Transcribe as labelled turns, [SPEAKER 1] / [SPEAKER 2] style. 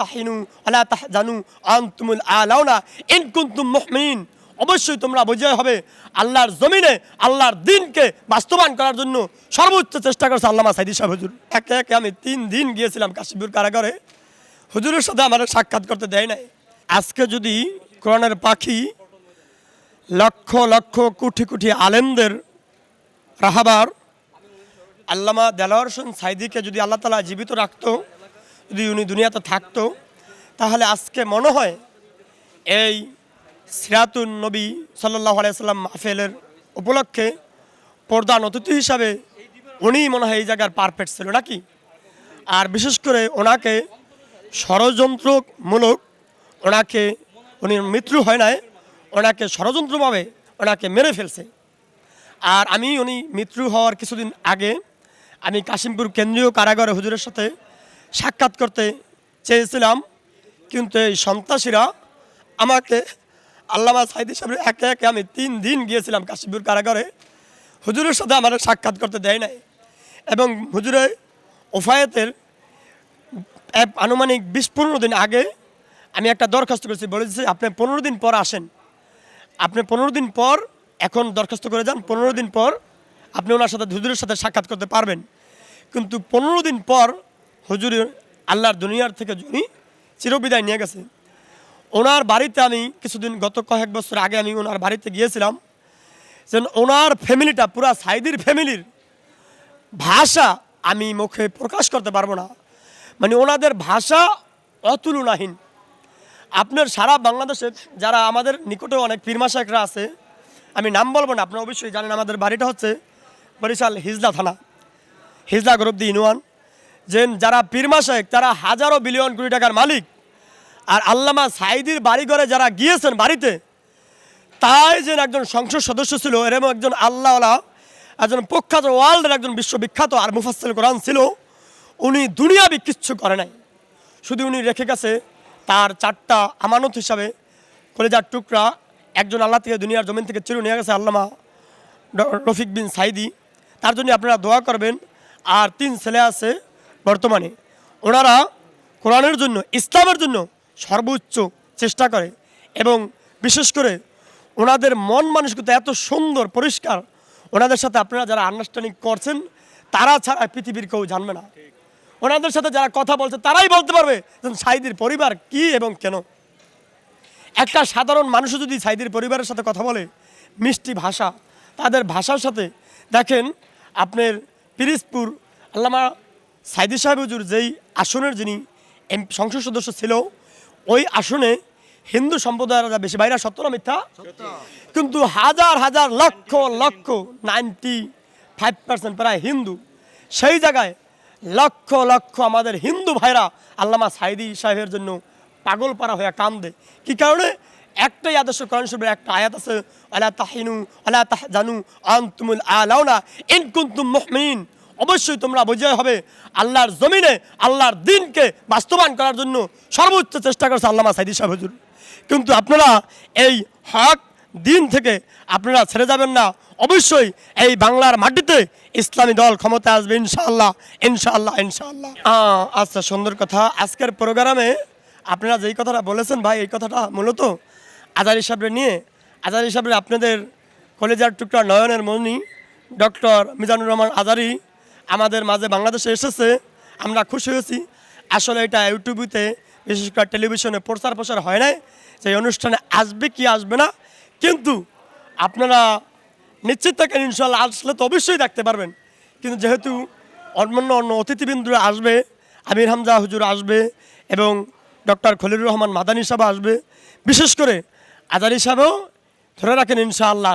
[SPEAKER 1] তাহিনু অবশ্যই তোমরা বিজয় হবে আল্লাহর জমিনে, আল্লাহর দিনকে বাস্তবায়ন করার জন্য সর্বোচ্চ চেষ্টা করছে আল্লামা সাইদি সাহেব হুজুর। একে একে আমি তিন দিন গিয়েছিলাম কাশিপুর কারাগারে। হুজুরের সাথে আমার সাক্ষাৎ করতে দেয় নাই। আজকে যদি কোরআনের পাখি লক্ষ লক্ষ কোটি কোটি আলেমদের রাহাবার আল্লামা দেলাওয়ার সাইদিকে যদি আল্লাহ তালা জীবিত রাখতো যদি উনি দুনিয়াতে থাকতো, তাহলে আজকে মনে হয় এই সিরাতুন নবী সাল্লাহ আলাইসাল্লাম মাহফেলের উপলক্ষে প্রধান অতিথি হিসাবে উনিই মনে হয় এই জায়গার পারফেক্ট ছিল, নাকি? আর বিশেষ করে ওনাকে ষড়যন্ত্রমূলক ওনাকে, উনি মৃত্যু হয় নাই, ওনাকে ষড়যন্ত্রভাবে ওনাকে মেরে ফেলছে। আর আমি, উনি মৃত্যু হওয়ার কিছুদিন আগে আমি কাশিমপুর কেন্দ্রীয় কারাগারে হুজুরের সাথে সাক্ষাৎ করতে চেয়েছিলাম। কিন্তু এই সন্ত্রাসীরা আমাকে আল্লামা সাইদি সাহেবের একে একে আমি তিন দিন গিয়েছিলাম কাশিমপুর কারাগারে। হুজুরের সাথে আমার সাক্ষাৎ করতে দেয় নাই এবং হুজুরের ওফায়েতের এক আনুমানিক বিশ পনেরো দিন আগে আমি একটা দরখাস্ত করেছি, বলেছি আপনি পনেরো দিন পর আসেন। আপনি পনেরো দিন পর এখন দরখাস্ত করে যান, পনেরো দিন পর আপনি ওনার সাথে হুজুরের সাথে সাক্ষাৎ করতে পারবেন। কিন্তু পনেরো দিন পর হুজুরের আল্লাহর দুনিয়ার থেকে উনি চিরবিদায় নিয়ে গেছে। ওনার বাড়িতে আমি কিছুদিন, গত কয়েক বছর আগে আমি ওনার বাড়িতে গিয়েছিলাম। যেন ওনার ফ্যামিলিটা, পুরা সাইদির ফ্যামিলির ভাষা আমি মুখে প্রকাশ করতে পারব না। মানে ওনাদের ভাষা অতুলনাহীন। আপনার সারা বাংলাদেশে যারা আমাদের নিকটে অনেক পীরমা শেখরা আছে, আমি নাম বলব না, আপনারা অবশ্যই জানেন আমাদের বাড়িটা হচ্ছে বরিশাল হিজলা থানা, হিজলা গরবদি ইউনিয়ন। যে যারা পীরমা শেখ তারা হাজারো বিলিয়ন কোটি টাকার মালিক। আর আল্লামা সাইদির বাড়িঘরে যারা গিয়েছেন বাড়িতে, তাই যে একজন সংসদ সদস্য ছিল এরকম একজন আল্লাহওয়ালা, একজন প্রখ্যাত ওয়ার্ল্ডের একজন বিশ্ববিখ্যাত আর মুফাসিল কোরআন ছিল, উনি দুনিয়াবি কিচ্ছু করে নাই। শুধু উনি রেখে গেছে তার চারটা আমানত হিসাবে, কলেজার টুকরা, একজন আল্লাহ থেকে দুনিয়ার জমিন থেকে চিরু নিয়ে গেছে আল্লামা রফিক বিন সাইদি তার জন্য আপনারা দোয়া করবেন। আর তিন ছেলে আছে বর্তমানে। ওনারা কোরআনের জন্য, ইসলামের জন্য সর্বোচ্চ চেষ্টা করে এবং বিশেষ করে ওনাদের মন মানসিকতা এত সুন্দর, পরিষ্কার, ওনাদের সাথে আপনারা যারা আন্ডারস্ট্যান্ডিং করছেন, তারা ছাড়া পৃথিবীর কেউ জানবে না। ওনাদের সাথে যারা কথা বলছে, তারাই বলতে পারবে সাইদির পরিবার কি এবং কেন। একটা সাধারণ মানুষও যদি সাইদির পরিবারের সাথে কথা বলে, মিষ্টি ভাষা, তাদের ভাষার সাথে দেখেন, আপনার পিরিজপুর আল্লামা সাইদি সাহেব হুজুর যেই আসনের যিনি এম সংসদ সদস্য ছিল ওই আসনে হিন্দু সম্প্রদায়ের বেশি বাইরা সত্য না মিথ্যা? কিন্তু হাজার হাজার lakh lakh ninety five percent প্রায় হিন্দু। সেই জায়গায় লক্ষ লক্ষ আমাদের হিন্দু ভাইরা আল্লামা সাইদি সাহেবের জন্য পাগল পারা হয়ে কান্দে। কি কারণে? একটাই আদর্শ কোরআন শরীফের একটা আয়াত আছে আলা তাহিনু আলা তাহজানু আনতুমুল আলাউনা ইন কুনতুম মুমিনিন অবশ্যই তোমরা বিজয় হবে আল্লাহর জমিনে, আল্লাহর দিনকে বাস্তবায়ন করার জন্য সর্বোচ্চ চেষ্টা করছে আল্লামা সাইদি সাহেব হুজুর। কিন্তু আপনারা এই হক দিন থেকে আপনারা ছেড়ে যাবেন না। অবশ্যই এই বাংলার মাটিতে ইসলামী দল ক্ষমতা আসবে ইনশাআল্লাহ ইনশাআল্লাহ ইনশাআল্লাহ। আচ্ছা সুন্দর কথা। আজকের প্রোগ্রামে আপনারা যেই কথাটা বলেছেন ভাই, এই কথাটা মূলত আজারি হিসাবে নিয়ে, আজার হিসাবে আপনাদের কলেজার টুকরা নয়নের মনি ডক্টর মিজানুর রহমান আজারি আমাদের মাঝে বাংলাদেশে এসেছে, আমরা খুশি হয়েছি আসলে এটা ইউটিউবেতে বিশেষ করে টেলিভিশনে প্রচার প্রচার হয় নাই যে অনুষ্ঠানে আসবে কি আসবে না কিন্তু আপনারা নিশ্চিত থাকেন ইনশাল্লাহ আসলে তো অবশ্যই দেখতে পারবেন কিন্তু যেহেতু অন্যান্য অন্য অতিথিবৃন্দরা আসবে, আমির হামজা হুজুর আসবে এবং ডক্টর খলিলুর রহমান মাদানী সাহেব আসবে, বিশেষ করে আজারি সাহেবও ধরে রাখেন, ইনশাআল্লাহ।